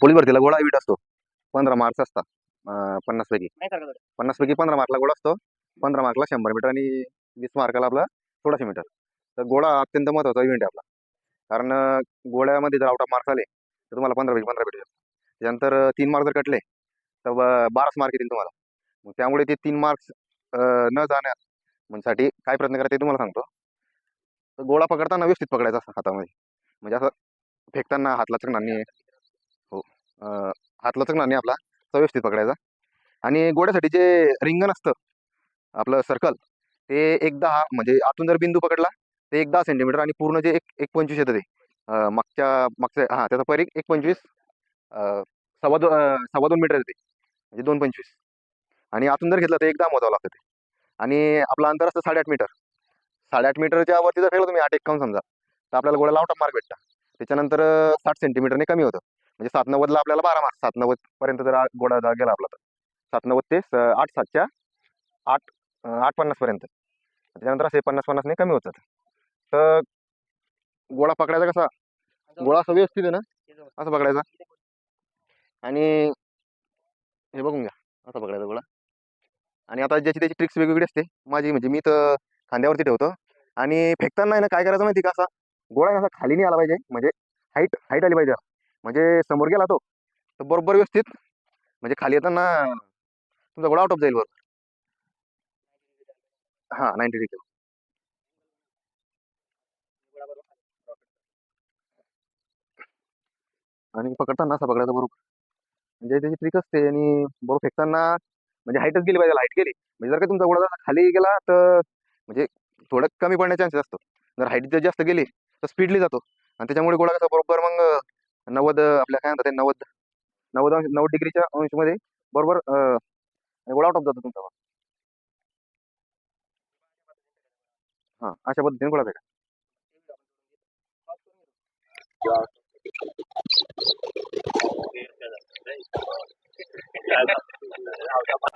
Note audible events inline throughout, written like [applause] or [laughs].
Police भरतीला गोळा विट असतो. पंधरा मार्क्स असतात. पन्नास पैकी. पन्नास पैकी पंधरा मार्कला गोळा असतो. पंधरा मार्कला शंभर मीटर आणि वीस मार्काला आपला सोळाशे मीटर तर गोळा अत्यंत महत्त्वाचा इव्हेंट आहे आपला. कारण गोळ्यामध्ये जर आउट ऑफ मार्क्स आले तर तुम्हाला पंधरा पैकी पंधरा भेटू शकतात त्याच्यानंतर तीन मार्क जर कटले तर ब- बाराच मार्क येतील तुम्हाला. मग त्यामुळे ते तीन मार्क्स न जाण्यात म्हणजे साठी काय प्रयत्न करायचे ते तुम्हाला सांगतो. तर गोळा पकडताना व्यवस्थित पकडायचा असं हातामध्ये. म्हणजे असं फेकताना हात लचकणार नाही. हात लचकणार नाही आपला तो व्यवस्थित पकडायचा. आणि गोड्यासाठी जे रिंगण असतं आपलं सर्कल ते एक दहा म्हणजे आतून जर बिंदू पकडला ते एक दहा सेंटीमीटर आणि पूर्ण जे एक एक पंचवीस येतं ते. मागच्या मागच्या हां त्याचा परीक एक पंचवीस सव्वा दो सव्वा दोन मीटर येते म्हणजे दोन पंचवीस. आणि आतून जर घेतलं तर एक दहा मोजावं लागतं ते. आणि आपलं अंतर असतं साडेआठ मीटर साडेआठ मीटरच्या वरती जर फेकलं तुम्ही आठ एक्कावन्न समजा तर आपल्याला गोळ्याला आउट ऑफ मार्क भेटता. त्याच्यानंतर साठ सेंटीमीटरने कमी होतं. म्हणजे सात नव्वदला आपल्याला बारा मार्क्स सात नव्वद पर्यंत जर गोडा गोळा गेला आपला तर. सात नव्वद ते स- आठ सातच्या आठ आठ पन्नास पर्यंत. त्याच्यानंतर असे पन्नास पन्नासने कमी होतात तर गोळा पकडायचा कसा? गोळा असं व्यवस्थित आहे ना? असं पकडायचा. आणि हे बघून घ्या. असा पकडायचा गोळा. आणि आता ज्याची त्याची ट्रिक्स वेगवेगळी असते. माझी म्हणजे मी तर खांद्यावरती ठेवतो. आणि फेकताना आहे ना काय करायचं माहिती का? असा गोळा असा खाली नाही आला पाहिजे. म्हणजे हाईट हाईट आली पाहिजे. म्हणजे समोर गेला तो तर बरोबर व्यवस्थित म्हणजे खाली येताना तुमचा गोळा आउट ऑफ जाईल बरोबर हां नाईन्टी डिग्री आणि पकडताना असा पकडायचा बरोबर. म्हणजे त्याची ट्रिक असते आणि बरोबर फेकताना म्हणजे हाईटच गेली पाहिजे हाईट गेली. म्हणजे जर का तुमचा गोळा खाली गेला तर म्हणजे थोडं कमी पडण्याचे चान्सेस असतो. जर हाईट जर जास्त गेली तर स्पीडली जातो. आणि त्याच्यामुळे गोळा कसा बरोबर मग नव्वद आपल्या काय म्हणतात ते नव्वद नव्वद अंश नव्वद डिग्रीच्या अंशमध्ये बरोबर गोळा आउट ऑफ जातो तुमचा. हां अशा पद्धतीने गोळा फेका.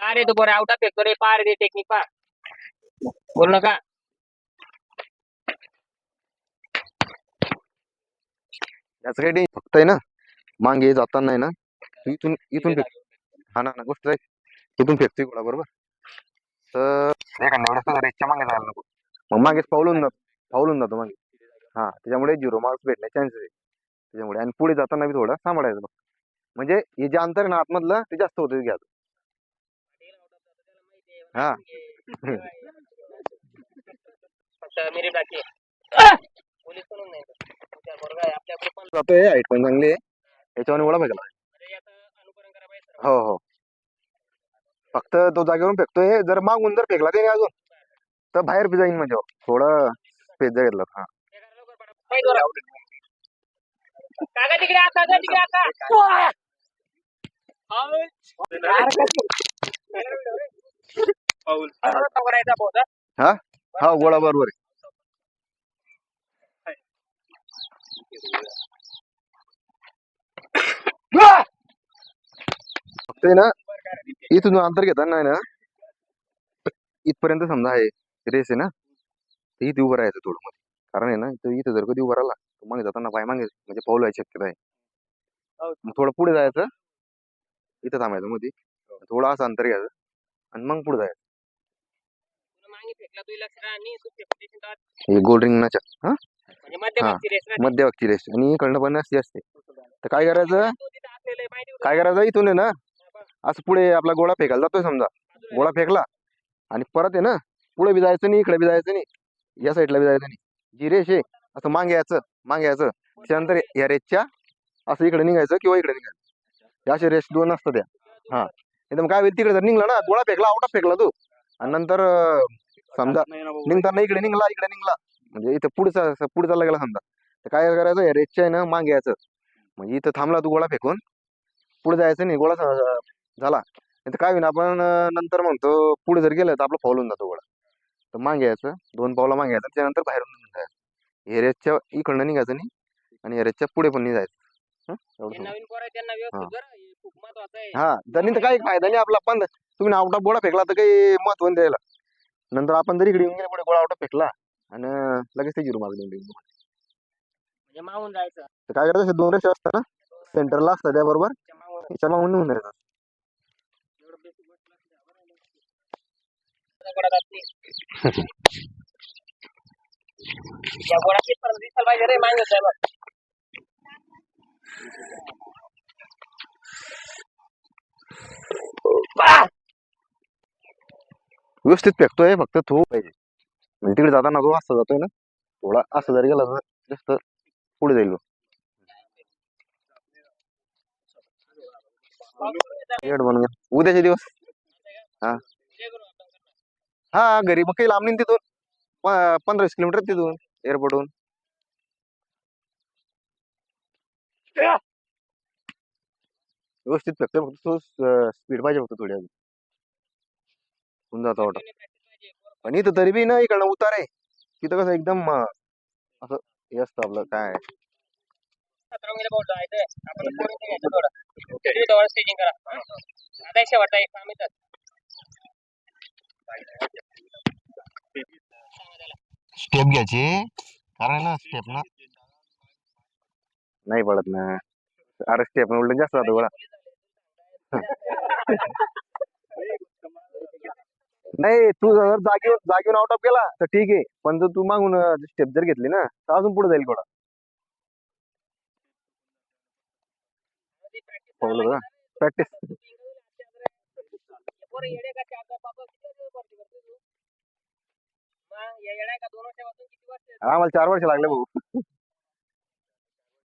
अरे तू बरं आउटा फेकतो रे पार रे टेक्निक पा बोल नका याचं काही आहे ना? मागे जाताना आहे ना? तू इथून इथून फेक हा ना ना गोष्ट आहे. इथून फेकतोय गोळा बरोबर? तर एखाद्या वेळेस तर रेसच्या मागे जायला नको. मग मागेच पाऊलून जातो. पाऊलून जातो मागे. हा त्याच्यामुळे झिरो मार्क्स भेटण्याचे चान्सेस आहे. त्याच्यामुळे आणि पुढे जाताना बी थोडं सांभाळायचं बघ. म्हणजे हे जे अंतर आहे ना आतमधलं ते जास्त होतं घ्या. हा. [laughs] मेरी बाकी [coughs] पोलीस म्हणून नाही जातोय हाईट पण चांगली आहे. याच्यावर गोळा फेकला. अरे याचं अनुकरण करा पाहिजे सर. हो हो. फक्त तो जागेवरून फेकतोय जर मागून जर फेकला त्याने अजून तर बाहेर बी जाईन म्हणजे. थोडं स्पेस जर घेतला हा. हे? करा लवकर पटा. पाय जोरात. काका तिकडे आ, काका तिकडे आ, का? अरे तो करायचा बहुत, हा? हा गोळा बरोबर आहे फक्त आहे ना इथून अंतर घेताना ना इथपर्यंत समजा आहे रेस आहे ना तर इथे उभं राहायचं थोडं मध्ये. कारण आहे ना इथं इथं जर कधी उभं राहिला तर मागे जाताना पाय मागे म्हणजे पाऊल व्हायची शक्यता आहे. मग थोडं पुढे जायचं इथं थांबायचं मध्ये. थोडं असं अंतर घ्यायचं आणि मग पुढे जायचं. तू तू फेकून देशील तर हे? मध्यभागची रेस आणि इकडनं पण असते असते तर काय करायचं? तू तिथं असलेलं आहे, माहिती होतं? काय करायचं? इथून आहे ना असं पुढे आपला गोळा फेकायला जातोय समजा. गोळा फेकला आणि परत आहे ना पुढे बी जायचं नाही इकडे बी जायचं नाही. या साईडला बी जायचं नाही. जी रेष आहे असं मागे यायचं मागे यायचं. त्याच्यानंतर या रेसच्या असं इकडे निघायचं किंवा इकडे निघायचं. या अशा रेस दोन असतात त्या. हा. एकदम काय होईल तिकडे जर निघला ना गोळा फेकला आउट फेकला तू. आणि नंतर अं, समजा निघताना इकडे निघला इकडे निघला. म्हणजे इथं पुढे चा- पुढे चालला गेला समजा. तर काय करायचं या रेसच्या आहे ना मागे यायचं. म्हणजे इथं थांबला तू गोळा फेकून पुढे जायचं नाही गोळा झाला. नाही तर काय होईल आपण नंतर म्हणतो पुढे जर गेलं तर आपलं फाऊल होऊन जातो गोळा. तर मागे यायचं दोन पावला मागे यायचं त्यानंतर बाहेरून हे रेसच्या इकडनं निघायचं नाही आणि या रेसच्या पुढे पण नाही जायचं हं? त्यांना तर काही फायदा नाही आपला पण तुम्ही आउट ऑफ गोळा फेकला तर काही महत्त्व नाही द्यायला. नंतर आपण जर इकडे येऊन गेले पुढे गोळा आउट ऑफ फेकला आणि लगेच ते झिरो मार्क देऊन देईल म्हणजे मावून जायचं तर काय करायचं दोन रेषा असतात ना सेंटरला असतं त्याबरोबर त्याच्या मागून मागून निघून जायचं एवढं basic गोष्ट लक्षात ठेवा बरं का? गोडा जात नाही. या गोडाची पण दिसायला पाहिजे रे मागं साहेब बा! व्यवस्थित फेकतोय फक्त तो पाहिजे म्हणजे तिकडे जाताना तो असं जातोय ना. थोडा असं जरी गेला तर जास्त पुढे जाईल उद्याचे दिवस. हा. हा घरी मग काही लांब नाही तिथून. पंधरा वीस किलोमीटर तिथून एअरपोर्टहून व्यवस्थित फक्त फक्त तो स्पीड पाहिजे फक्त थोडी अजून. होऊन जातो ऑटो. पण इथं तरी बी ना इकडनं उतार आहे. तिथं कसं एकदम अं, असं हे असतं आपलं काय. स्टेप घ्यायची. कारण ना स्टेप ना नाही पडत ना. अरे स्टेप उलट जास्त जातो गोळा [laughs] नाही तू जर जागेवर जागेवर आउट ऑफ गेला तर ठीक आहे. पण जर तू मागून स्टेप जर घेतली ना तर अजून पुढे जाईल का? प्रॅक्टिस आम्हाला चार वर्ष लागले भाऊ.